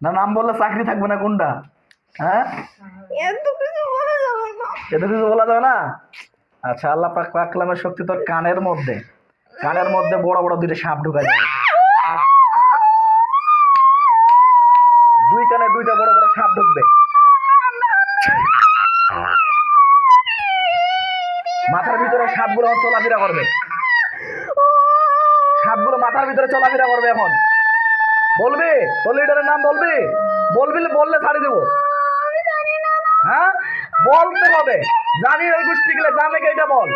না নাম বললে চাকরি থাকবে না কোনটা? হ্যাঁ? এত কিছু বলা যাবে না। এত কিছু বলা যাবে না? আচ্ছা আল্লাহ পাক পাকলামের শক্তি তোর কানের মধ্যে। কানের মধ্যে বড় বড় দুইটা সাপ ঢুকা যাবে দুই কানে দুইটা বড় বড় সাপ ঢুকবে। মাথার ভিতরে সাপগুলো চলাফেরা করবে সাপগুলো মাথার ভিতরে চলাফেরা করবে এখন বলবি তোর লিডারের নাম বলবি? বলবি বললে ছাড়ি দেবো। হ্যাঁ? বলতে হবে। জানি ওই গোষ্ঠী গেলে জানে কে এটা বল?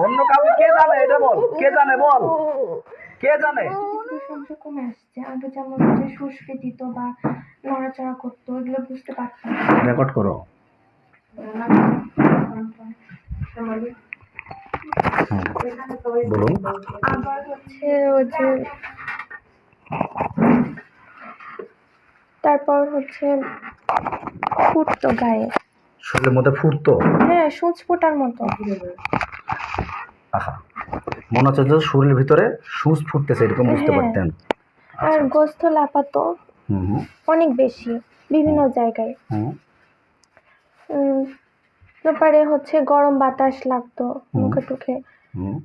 অন্য কাউকে কে জানে এটা বল? কে জানে বল? কে জানে? সংখ্যা কমে আসছে আগে যেমন যে শুষ্কে দিত বা নড়াচড়া করতো এগুলো বুঝতে পারতাম। রেকর্ড করো। বলুন। আবার হচ্ছে ওই যে তারপর হচ্ছে ফুটতো গায়ে। শরীরের মধ্যে ফুটতো? হ্যাঁ সূচ ফোটার মতো। আহা মনে হচ্ছে যে শরীরের ভিতরে সুচ ফুটতেছে এরকম বুঝতে হ্যাঁ। পারতেন। আর গোস্ত লাপাতো হুম হুম, অনেক বেশি বিভিন্ন জায়গায়। হুম। উম, তারপরে হচ্ছে গরম বাতাস লাগতো মুখে টুখে। হুম।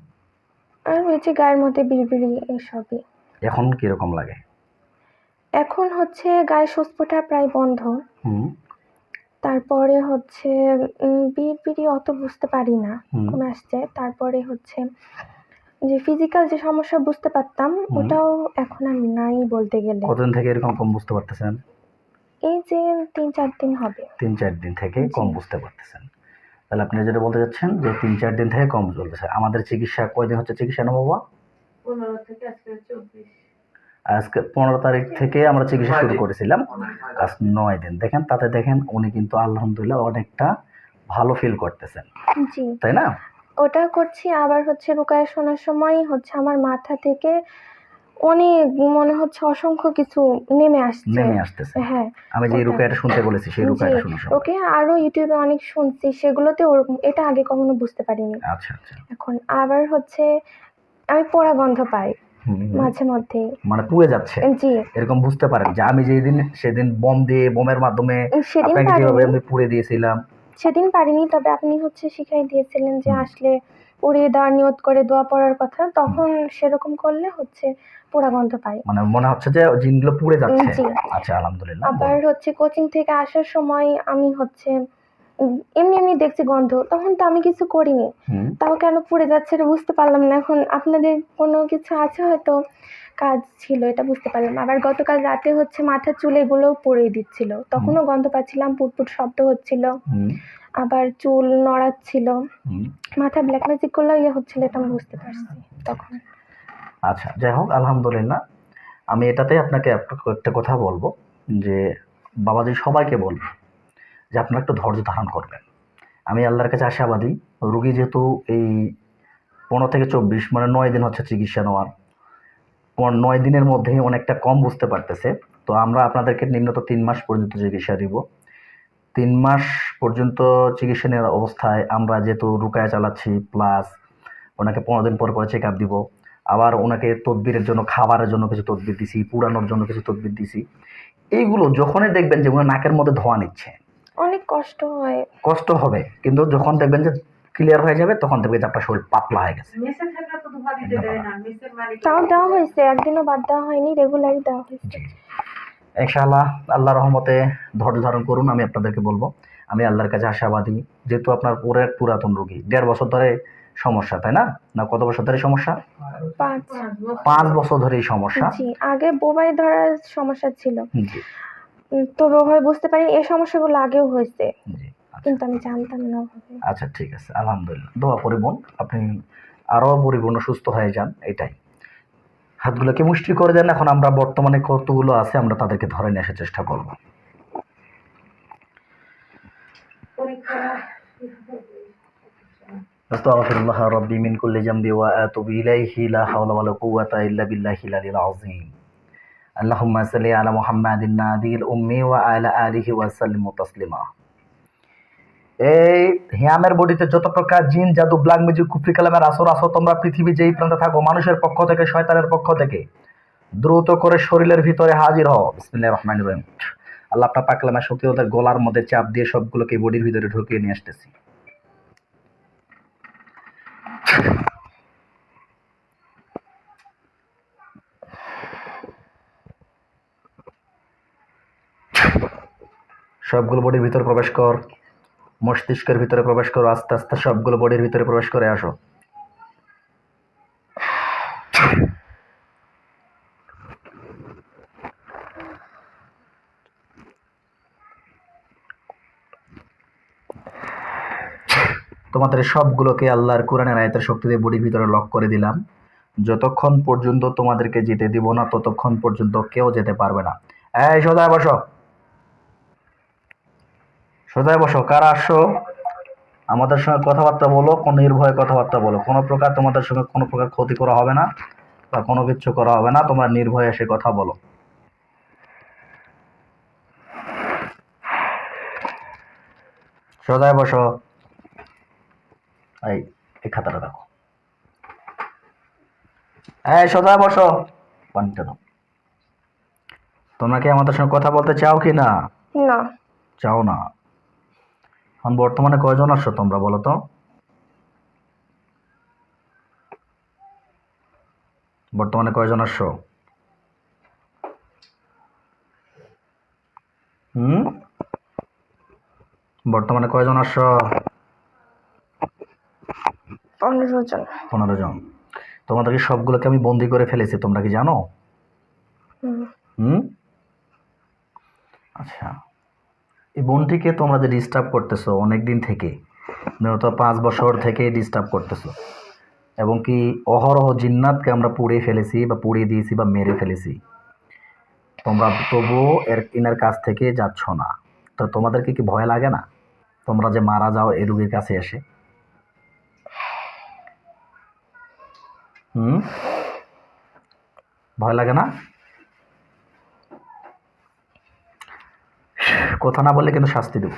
আর হচ্ছে গায়ের মধ্যে বিড়বিড়ি এসবই। এখন কীরকম লাগে? এখন হচ্ছে গায়ে সুস্ফোটা প্রায় বন্ধ। হুম। তারপরে হচ্ছে উম, বিড়বিড়ি অত বুঝতে পারি না। কমে আসছে। তারপরে হচ্ছে যে ফিজিক্যাল যে সমস্যা বুঝতে পারতাম ওটাও এখন আর নাই বলতে গেলে। কতদিন থেকে এরকম কম বুঝতে পারতেছেন? এই যে তিন চার দিন হবে। তিন চার দিন থেকে কম বুঝতে পারতেছেন। তাহলে আপনি যেটা বলতে চাচ্ছেন যে তিন চার দিন থেকে কম চলতেছে। আমাদের চিকিৎসা কয়দিন হচ্ছে চিকিৎসা নেব বাবা পনেরো থেকে আজকে চব্বিশ। আজকে পনেরো তারিখ থেকে আমরা চিকিৎসা শুরু করেছিলাম। আজ নয় দিন। দেখেন তাতে দেখেন উনি কিন্তু আলহামদুলিল্লাহ অনেকটা ভালো ফিল করতেছেন। তাই না? ওটা করছি আবার হচ্ছে রুকায় শোনার সময় হচ্ছে আমার মাথা থেকে অনেক মনে হচ্ছে অসংখ্য কিছু নেমে আসছে। নেমে আসতেছে। হ্যাঁ। আমি যে রুকায়াটা শুনতে বলেছি সেই রুকায়াটা শুনে। ওকে আরও ইউটিউবে অনেক শুনছি সেগুলোতে ওরকম এটা আগে কখনো বুঝতে পারিনি। আচ্ছা আচ্ছা। এখন আবার হচ্ছে আমি পোড়া গন্ধ পাই। মাঝে মধ্যে। মানে পুড়ে যাচ্ছে। জি। এরকম বুঝতে পারেন যে আমি যেই দিন সেদিন বম দিয়ে বোমের মাধ্যমে সেদিন আপনাকে যেভাবে আমি পুড়ে দিয়েছিলাম? সেদিন পারিনি তবে আপনি হচ্ছে শিখাই দিয়েছিলেন যে আসলে উড়িয়ে দেওয়ার নিয়ত করে দোয়া পড়ার কথা তখন সেরকম করলে হচ্ছে পোড়া গন্ধ পাই। মানে মনে হচ্ছে যে জিনগুলো পুড়ে যাচ্ছে। আচ্ছা আলহামদুলিল্লাহ আবার হচ্ছে কোচিং থেকে আসার সময় আমি হচ্ছে এমনি এমনি দেখছি গন্ধ তখন তো আমি কিছু করিনি। তাও কেন পড়ে যাচ্ছে এটা বুঝতে পারলাম না। এখন আপনাদের কোনো কিছু আছে হয়তো? কাজ ছিল এটা বুঝতে পারলাম। আবার গতকাল রাতে হচ্ছে মাথার চুল এগুলোও পড়ে দিচ্ছিল। তখনও গন্ধ পাচ্ছিলাম পুটপুট শব্দ হচ্ছিল। আবার চুল নড়াচ্ছিল। মাথা ব্ল্যাক ম্যাজিক করলেও ইয়ে হচ্ছিল এটা আমি বুঝতে পারছি তখন। আচ্ছা যাই হোক আলহামদুলিল্লাহ। আমি এটাতে আপনাকে একটা কথা বলব যে বাবাজি সবাইকে বলব। যে আপনারা একটু ধৈর্য ধারণ করবেন। আমি আল্লাহর কাছে আশাবাদী, রুগী যেহেতু এই পনেরো থেকে চব্বিশ মানে নয় দিন হচ্ছে চিকিৎসা নেওয়ার। নয় দিনের মধ্যেই অনেকটা কম বুঝতে পারতেছে। তো আমরা আপনাদেরকে নিম্নত তিন মাস পর্যন্ত চিকিৎসা দিব। তিন মাস পর্যন্ত চিকিৎসা নেওয়ার অবস্থায় আমরা যেহেতু রুকায়া চালাচ্ছি প্লাস ওনাকে পনেরো দিন পর পরে চেক আপ দিব। আবার ওনাকে তদবিরের জন্য, খাবারের জন্য কিছু তদবির দিছি, পুরানোর জন্য কিছু তদবির দিছি। এইগুলো যখনই দেখবেন যে ওনার নাকের মধ্যে ধোঁয়া নিচ্ছে অনেক কষ্ট হয়। কষ্ট হবে কিন্তু যখন দেখবেন যে ক্লিয়ার হয়ে যাবে তখন দেখবেন যে আপনার শরীর পাতলা হয়ে গেছে। তাও দেওয়া হয়েছে একদিনও বাদ দেওয়া হয়নি রেগুলারই দেওয়া হয়েছে। ইনশাআল্লাহ আল্লাহ রহমতে ধৈর্য ধারণ করুন আমি আপনাদেরকে বলব। আমি আল্লাহর কাছে আশাবাদী যেহেতু আপনার পুরের পুরাতন রোগী দেড় বছর ধরে সমস্যা তাই না? না কত বছর ধরে সমস্যা? পাঁচ। পাঁচ বছর ধরে সমস্যা। আগে বোবাই ধরার সমস্যা ছিল। তবে ওভাবে বুঝতে পারি এই সমস্যাগুলো আগেও হয়েছে। আচ্ছা। কিন্তু আমি জানতাম না আচ্ছা ঠিক আছে আলহামদুলিল্লাহ। দোয়া করি বোন আপনি আরও পরিপূর্ণ সুস্থ হয়ে যান এটাই। হাতগুলোকে মুষ্টি করে দেন এখন আমরা বর্তমানে কতগুলো আছে আমরা তাদেরকে ধরে নিয়ে আসার চেষ্টা করব। আস্তাগফিরুল্লাহ রাব্বি মিন কুল্লি জামবি ওয়া আতুবু ইলাইহি লা হাওলা ওয়া লা কুওয়াতা ইল্লা বিল্লাহিল আলিয়্যিল আযীম। আল্লাহুম্মা সাল্লি আলা মুহাম্মাদিন নাদিল উম্মি ওয়া আলা আলিহি ওয়া সাল্লিম তাসলিমা। এই হিয়ামের বডিতে যত প্রকার জিন, জাদু, ব্ল্যাক মিউজিক কুফরি কালামের আসর আসো তোমরা পৃথিবী যেই প্রান্তে থাকো, মানুষের পক্ষ থেকে, শয়তানের পক্ষ থেকে, দ্রুত করে শরীরের ভিতরে হাজির হও। বিসমিল্লাহ রহমান রহিম। আল্লাহ আপনার পাকলামা শক্তি ওদের গলার মধ্যে চাপ দিয়ে সবগুলোকে বডির ভিতরে ঢুকিয়ে নিয়ে আসতেছি। সবগুলো বডির ভিতরে প্রবেশ কর। মস্তিষ্কের ভিতরে প্রবেশ করো, আস্তে আস্তে সবগুলো বডির ভিতরে প্রবেশ করে, আসো। তোমাদের সবগুলোকে আল্লাহর কোরআনের আয়তের শক্তিতে বডির ভিতরে লক করে দিলাম। যতক্ষণ পর্যন্ত তোমাদেরকে যেতে দিব না, ততক্ষণ পর্যন্ত কেউ যেতে পারবে না। এই সোজায় বসো। সোজায় বসো কারা আসছো আমাদের সঙ্গে কথাবার্তা বলো কোনো নির্ভয়ে কথাবার্তা বলো। কোনো প্রকার তোমাদের সঙ্গে কোনো প্রকার ক্ষতি করা হবে না বা কোনো কিছু করা হবে না তোমরা নির্ভয়ে এসে কথা বলো। সোজায় বসো। এই এই খাতাটা দেখো। হ্যাঁ সোজায় বসো। পানিটা দাও। তোমরা কি আমাদের সঙ্গে কথা বলতে চাও কি না? না। চাও না। এখন বর্তমানে কয়জন আসছো তোমরা বলো তো? বর্তমানে কয়জন আসছো? হুম? বর্তমানে কয়জন আসছো? পনেরো জন। পনেরো জন। তোমাদেরকে সবগুলোকে আমি বন্দি করে ফেলেছি তোমরা কি জানো হুম। হুম আচ্ছা এই বোনটিকে তোমরা যে ডিস্টার্ব করতেছো অনেক দিন থেকে মূলত পাঁচ বছর থেকে ডিস্টার্ব করতেছো, এবং কি অহরহ জিন্নাতকে আমরা পুড়িয়ে ফেলেছি বা পুড়িয়ে দিয়েছি বা মেরে ফেলেছি, তোমরা তবুও এর ইনার কাছ থেকে যাচ্ছ না। তো তোমাদেরকে কি ভয় লাগে না? তোমরা যে মারা যাও এ রুগীর কাছে এসে। হুম? ভয় লাগে না? কথা না বললে কিন্তু শাস্তি দেবো।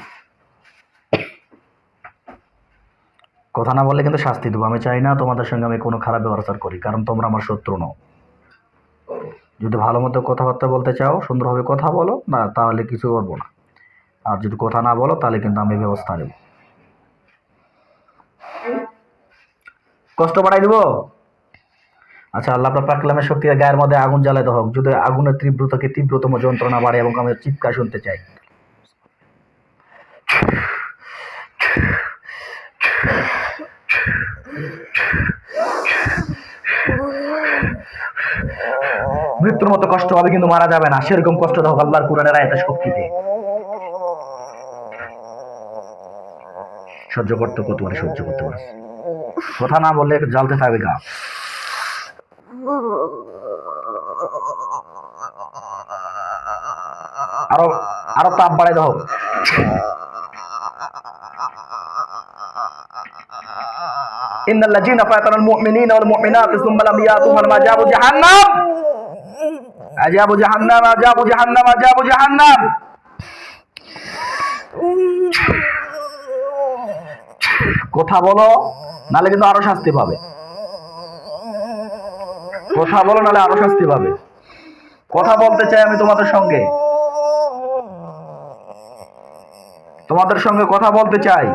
কথা না বললে কিন্তু শাস্তি দেবো। আমি চাই না তোমাদের সঙ্গে আমি কোনো খারাপ ব্যবহার করি, কারণ তোমরা আমার শত্রু নও। যদি ভালো মতো কথাবার্তা বলতে চাও, সুন্দরভাবে কথা বলো, না, তাহলে কিছু করব না। আর যদি কথা না বলো, তাহলে কিন্তু আমি ব্যবস্থা নেব। কষ্ট বাড়াই দেবো? আচ্ছা আল্লাহ পাকলামের শক্তি গায়ের মধ্যে আগুন জ্বালাতে হোক। যদি আগুনের তীব্রতাকে তীব্রতম যন্ত্রণা বাড়ে এবং আমি চিৎকার শুনতে চাই মৃত্যুর মতো কষ্ট হবে কিন্তু মারা যাবে না। সেরকম কষ্ট দাও আল্লাহর কোরআনের আয়াতের শক্তিতে। সহ্য করতে কত মানে সহ্য করতে পারে? কথা না বললে জ্বালতে থাকবে গা। আরও আরও তাপ বাড়াই দাও। إن الذين فاتنوا المؤمنين والمؤمنات ثم لم يأتوهم لما جابوا جهنم أجابوا جهنم أجابوا جهنم أجابوا جهنم কথা বলো নালে কিন্তু আরো শাস্তি পাবে কথা বলো নালে আরো শাস্তি পাবে কথা বলতে চাই আমি তোমাদের সঙ্গে তোমাদের সঙ্গে কথা বলতে চাই।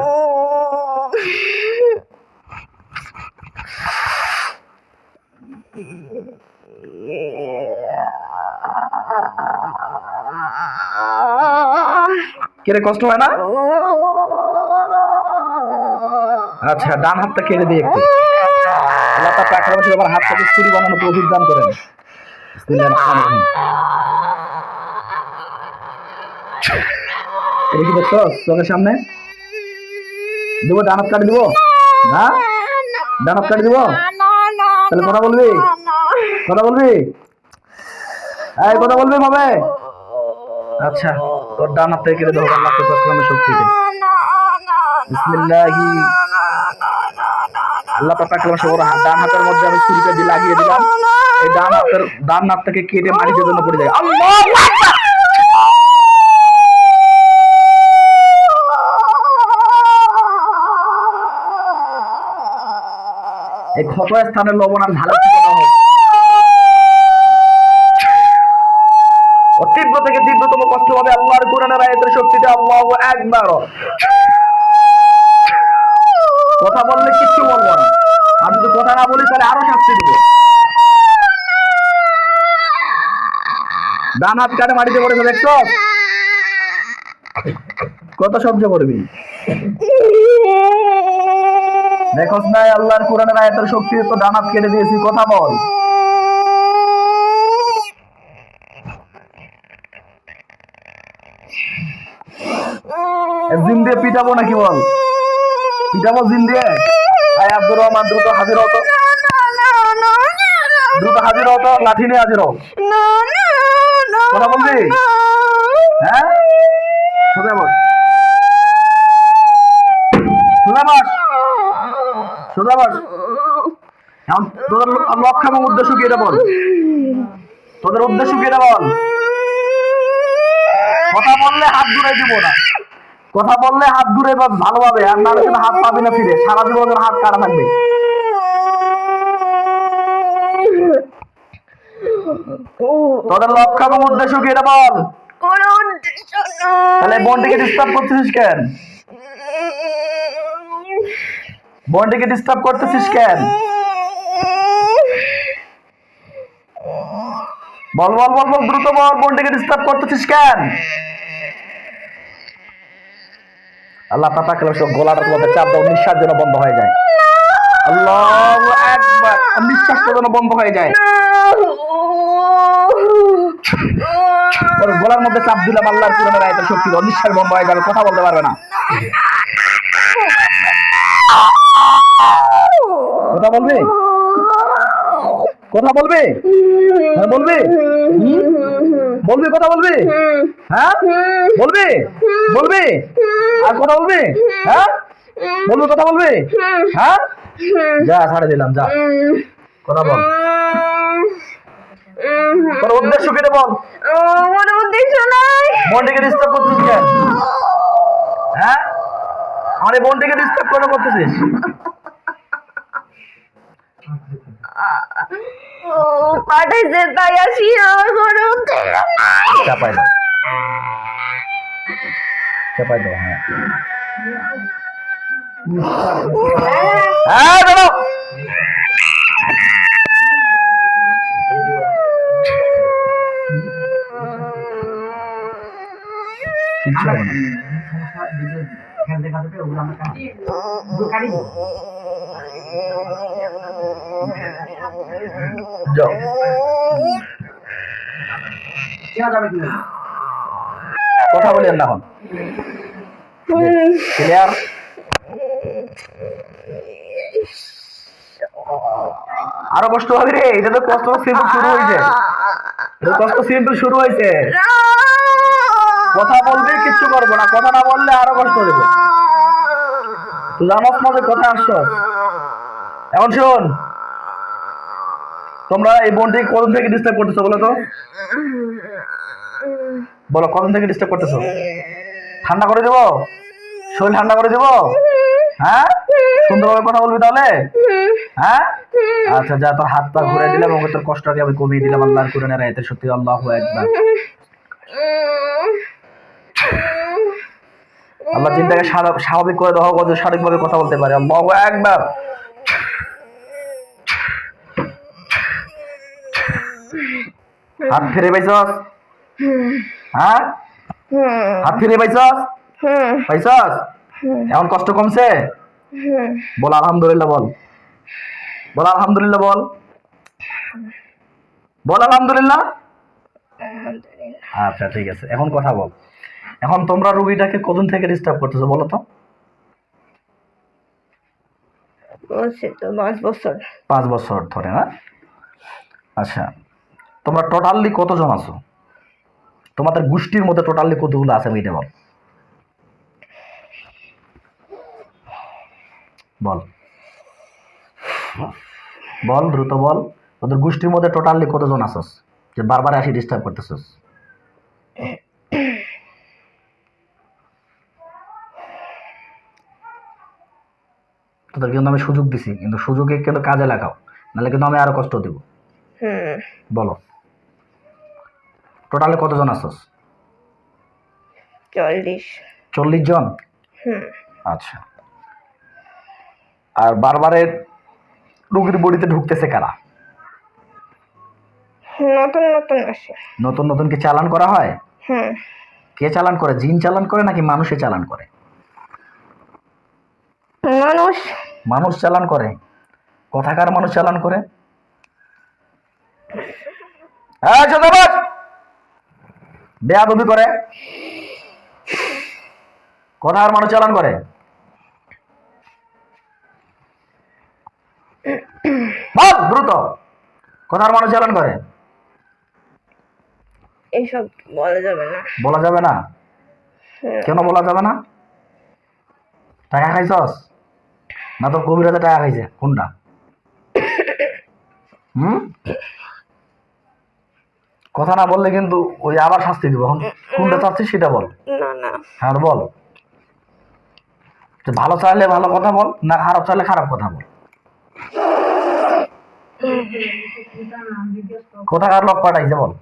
কেড়ে কষ্ট হয় না? আচ্ছা ডান হাতটা কেড়ে দিয়ে একটু। আল্লাহ তার বসে আবার হাতটাকে ছুরি বানানো তৌফিক দান করেন। কি দেখছ চোখের সামনে? দেবো, ডান হাত কাটে দেবো? না ডান হাত কাটে দেবো? তাহলে কথা বলবি? কথা বলবি? এই, কথা বলবি ভাবে? আচ্ছা তোর ডান হাত থেকে কেটে দেবো আল্লাহ তোর কালামের শক্তিতে বিসমিল্লাহি। আল্লাহ পাক ওর ডান হাতের মধ্যে আমি ছুরিটা দিয়ে লাগিয়ে দিলাম। এই ডান হাতের, ডান হাতটাকে কেটে মাটিতে জন্য পড়ে যায়। আল্লাহ এই ক্ষত স্থানের লবণ আর ঝালের থেকে না হোক তীব্র থেকে তীব্রতম কষ্ট হবে আল্লাহর কোরআনের আয়াতের শক্তিতে আল্লাহ একবার কথা বললে কিচ্ছু বলব না। আর যদি কথা না বলি, তাহলে আরও শাস্তি দেবো। ডান হাত কাটে মাটিতে পড়েছে, দেখছ? কত সহ্য করবি? দেখোস নাই, আল্লাহর কোরআনের আয়াতের শক্তি তো ডান হাত কেটে দিয়েছি, কথা বল। জিম দিয়ে পিটাবো নাকি বল? পিটাবো জিম দিয়ে? আয় আব্দুর রহমান, দ্রুত হাজির হতো দ্রুত হাজির হতো লাঠি নিয়ে হাজির হও। কথা বলবি? হ্যাঁ? সোজা বস। সোজা বস। সোজা বস এখন তোদের লক্ষ্য এবং উদ্দেশ্য কি এটা বল? তোদের উদ্দেশ্য কি এটা বল? কথা বললে হাত দূরে দিব না। কথা বললে হাত দূরে ভালোভাবে আর না হলে হাত পাবি না ফিরে। সারা জীবন হাত কাটা থাকবে। তোদের লক্ষ্য এবং উদ্দেশ্য কি এটা বল? তাহলে বোনটিকে ডিস্টার্ব করতেছিস কেন? বোনটিকে ডিস্টার্ব করতেছিস কেন? বল বল বল বল, দ্রুত বল বন্ডিকে ডিস্টার্ব করতেছিস কেন? আল্লাহ পাতা খেলে সব গলাটা তোমাকে চাপ দাও, নিঃশ্বাস যেন বন্ধ হয়ে যায়। আল্লাহ একবার নিঃশ্বাসটা যেন বন্ধ হয়ে যায়। গলার মধ্যে চাপ দিলাম, আল্লাহর পুরানের আয়তের শক্তি নিঃশ্বাস বন্ধ হয়ে যাবে, কথা বলতে পারবে না। কথা বলবে? কথা বলবে? হ্যাঁ বলবে? বলবে কথা বলবে? হ্যাঁ? বলবে? বলবে? আর কথা বলবে? হ্যাঁ? বলবে কথা বলবে? হ্যাঁ? যা ছাড়ে দিলাম যা। কথা বল। তোর উদ্দেশ্য কেটে বল? বোনটিকে ডিস্টার্ব করছিস কেন? হ্যাঁ? আমার এই বোনটিকে ডিস্টার্ব কেন করতেছিস? পাঠাইছে তাই আসি আমার ঘরে উঠতে চাপাই দাও চাপাই দাও হ্যাঁ হ্যাঁ দাঁড়াও কিচ্ছু হবে না কথা বলেন না এখন। ক্লিয়ার আরও কষ্ট হবে রে, এটা তো কষ্ট সিম্পল শুরু হয়েছে। কষ্ট সিম্পল শুরু হয়েছে। কথা বলবে, কিচ্ছু করব না। কথা না বললে আরও কষ্ট দেবো তুই জানোস কথা আসছ? এখন শোন তোমরা এই বোনটিকে কখন থেকে ডিস্টার্ব করতেছো বলো তো? বলো, কখন থেকে ডিস্টার্ব করতেছো? ঠান্ডা করে দেবো? শরীর ঠান্ডা করে দেবো? হ্যাঁ? সুন্দরভাবে কথা বলবি তাহলে? হ্যাঁ? আচ্ছা যা, তোর হাত পা ঘুরে দিলাম, ওকে তোর কষ্টকে আমি কমিয়ে দিলাম, আল্লাহর কোরআনের আয়াতে সত্যি, আল্লাহ একবার আল্লাহ চিন্তাকে স্বাভাবিক- করে দেওয়া হোক সঠিকভাবে কথা বলতে পারে। একবার। হাত ফিরে পাইছস? হ্যাঁ? হাত ফিরে পাইছস? পাইছস? এখন কষ্ট কমছে? বল আলহামদুলিল্লাহ বল। বল আলহামদুলিল্লাহ বল। বল আলহামদুলিল্লাহ। আচ্ছা ঠিক আছে। এখন কথা বল। এখন তোমরা রুগীটাকে কতদিন থেকে ডিস্টার্ব করতেছো বলো তো? পাঁচ বছর। পাঁচ বছর ধরে না? আচ্ছা তোমরা টোটালি কতজন আছো? তোমাদের গোষ্ঠীর মধ্যে টোটালি কতগুলো আছে মিটে বল। বল। বল দ্রুত বল। তোদের গোষ্ঠীর মধ্যে টোটালি কতজন আছস? যে বারবার আসি ডিস্টার্ব করতেছস? তোদের কিন্তু আমি সুযোগ দিছি কিন্তু সুযোগে কিন্তু কাজে লাগাও নাহলে কিন্তু আমি আরও কষ্ট দেব। হুম। বলো। টোটালি কতজন আছস? চল্লিশ। চল্লিশ জন? হুম। আচ্ছা। আর বারবারের রুগীর বডিতে ঢুকতেছে কারা? নতুন নতুন আসে। নতুন নতুন কি চালান করা হয়? হুম। কে চালান করে? জিন চালান করে নাকি মানুষে চালান করে? মানুষ মানুষ চালান করে। কথাকার মানুষ চালান করে। হ্যাঁ চন্দ্রবাস বেয়াদবি করে। কথার মানুষ চালান করে। বল দ্রুত। কথার মানুষ চালান করে। এইসব বলা যাবে না। বলা যাবে না? কেন বলা যাবে না? টাকা খাইছস? না তোর কবিরাজে টাকা খাইছে কোনটা? হুম? কথা না বললে কিন্তু ওই আবার শাস্তি দিব এখন কোনটা চাচ্ছিস সেটা বল। না না। হ্যাঁ বল। ভালো চাইলে ভালো কথা বল না খারাপ চাইলে খারাপ কথা বল। কোথাকার লোক পাঠাইছে বল।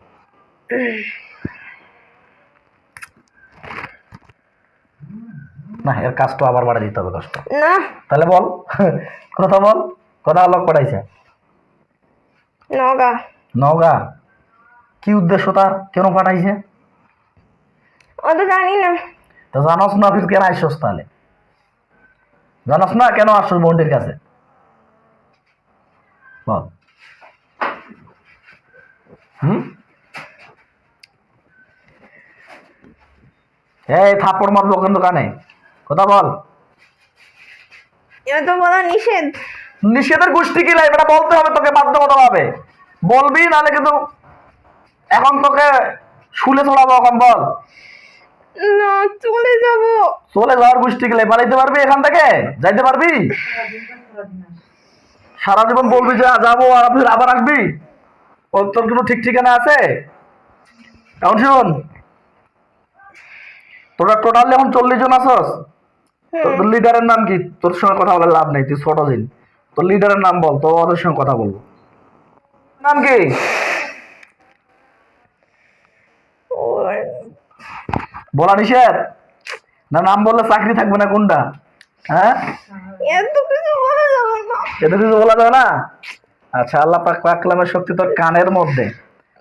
না এর কাজটা আবার বাড়া দিতে হবে কষ্ট না। তাহলে বল কথা বল কথা লোক পাঠাইছে। নগা। নওগা কি উদ্দেশ্য তার? কেন পাঠাইছে? ও তো জানি না। তো জানোস না ফির কেন আসছস তাহলে? জানোস না কেন আসছস বন্ডির কাছে? বল। হুম? এই থাপ্পড় মারবো কিন্তু কানে কথা বল। এটা তো বলা নিষেধ। নিষেধের গোষ্ঠী কি লাগে এটা বলতে হবে তোকে বাধ্যগতভাবে বলবি নাহলে কিন্তু এখন তোকে শুলে ছড়াবো এখন বল। না চলে যাব। চলে যাওয়ার গোষ্ঠী গেলে পালাইতে পারবি এখান থেকে? যাইতে পারবি? সারা জীবন বলবি যে যাব আর ফির আবার আসবি? ও তোর কোনো ঠিক ঠিকানা আছে? এখন শুন তোরা টোটালি এখন চল্লিশ জন আছস। তোর লিডারের নাম কি? তোর সঙ্গে কথা বলে লাভ নেই তুই ছোট দিন তোর লিডারের নাম বল তো ওদের সঙ্গে কথা বলব। নাম কি? বলা নিষেধ? না নাম বললে চাকরি থাকবে না কোনটা? হ্যাঁ? এত কিছু বলা যাবে না। এটা কিছু বলা যাবে না? আচ্ছা আল্লাহ পাক পাকলামের শক্তি তোর কানের মধ্যে।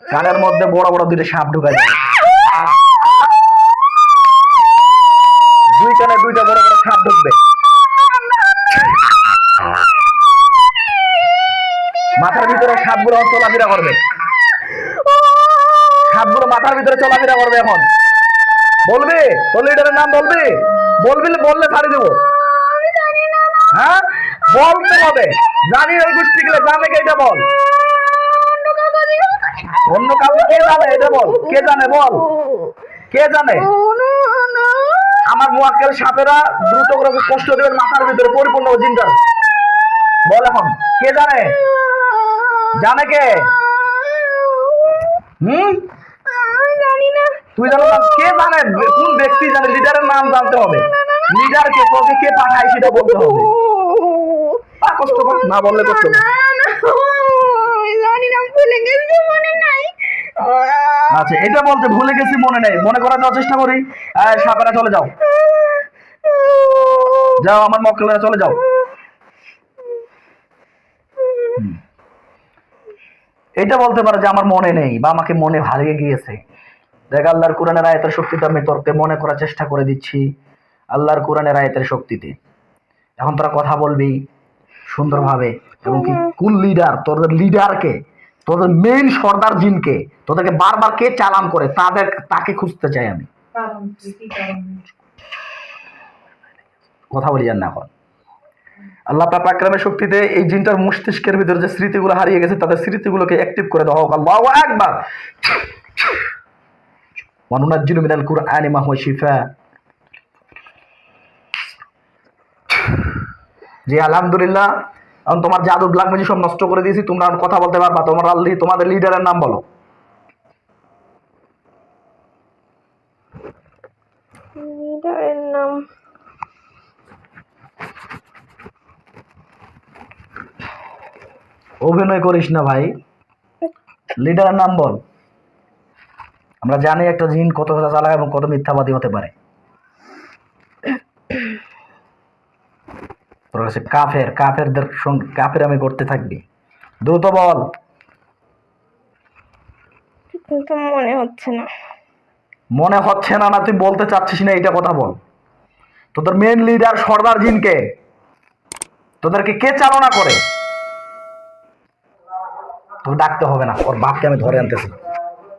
কানের মধ্যে বড় বড় দুইটা সাপ ঢুকাই যাবে সাপগুলো চলাফেরা করবে। সাপগুলো মাথার ভিতরে চলাফেরা করবে এখন। বলবি? তোর লিডারের নাম বলবি? বলবি বললে ছাড়ি দেবো। হ্যাঁ? বলতে হবে। জানি ওই গোষ্ঠী গেলে জানে কে এটা বল। অন্য কাউকে কে জানে? এটা বল। কে জানে? বল। কে জানে? আমার মোয়াক্কেল সাপেরা দ্রুত করে কষ্ট দেবেন মাথার ভিতরে পরিপূর্ণ জিনটার বল এখন। কে জানে? জানে কে? হুম? তুই জানো না, কে জানে কোন ব্যক্তি জানে লিডারের নাম জানতে হবে? লিডার কে তোকে কে পাঠায় সেটা বলতে হবে। কষ্ট না বললে কষ্ট আচ্ছা এটা বলতে ভুলে গেছি, মনে নেই। মনে করার চেষ্টা করি। সাপেরা চলে যাও। যাও আমার মক্কেলেরা চলে যাও। এটা বলতে পারো যে আমার মনে নেই বা আমাকে মনে হারিয়ে গিয়েছে। দেখ আল্লাহর কোরআনের আয়তের শক্তিতে আমি তোরকে মনে করার চেষ্টা করে দিচ্ছি আল্লাহর কোরআনের আয়তের শক্তিতে। এখন তোরা কথা বলবি সুন্দরভাবে এবং কি কুল লিডার তোদের লিডারকে তোদের মেইন সর্দার জিনকে? তোদেরকে বারবার কে চালাম করে? তাদের তাকে খুঁজতে চাই আমি। কথা বলি যান না এখন আল্লাহ পাক আকরামের শক্তিতে এই জিনটার মস্তিষ্কের ভিতরে যে স্মৃতিগুলো হারিয়ে গেছে, তাদের স্মৃতিগুলোকে অ্যাক্টিভ করে দেওয়া হোক। আল্লাহু ওয়ানুনাজ্জিলু মিনাল জি আলহামদুলিল্লাহ, এখন তোমার জাদু ব্ল্যাক ম্যাজিক সব নষ্ট করে দিয়েছি, তোমরা কথা বলতে পারবা, তোমার তোমাদের লিডারের নাম বলো। লিডারের নাম অভিনয় করিস না ভাই। লিডারের নাম বল। আমরা জানি একটা জিন কত চালাক এবং কত মিথ্যাবাদী হতে পারে। তোর কাছে কাফের কাফেরদের সঙ্গে কাফের আমি করতে থাকবি। দ্রুত বল। কিন্তু মনে হচ্ছে না। মনে হচ্ছে না না তুই বলতে চাচ্ছিস না এইটা কথা বল। তোদের মেন লিডার সর্দার জিনকে। তোদেরকে কে চালনা করে? ডাকতে হবে না ওর বাপকে আমি ধরে আনতেছি।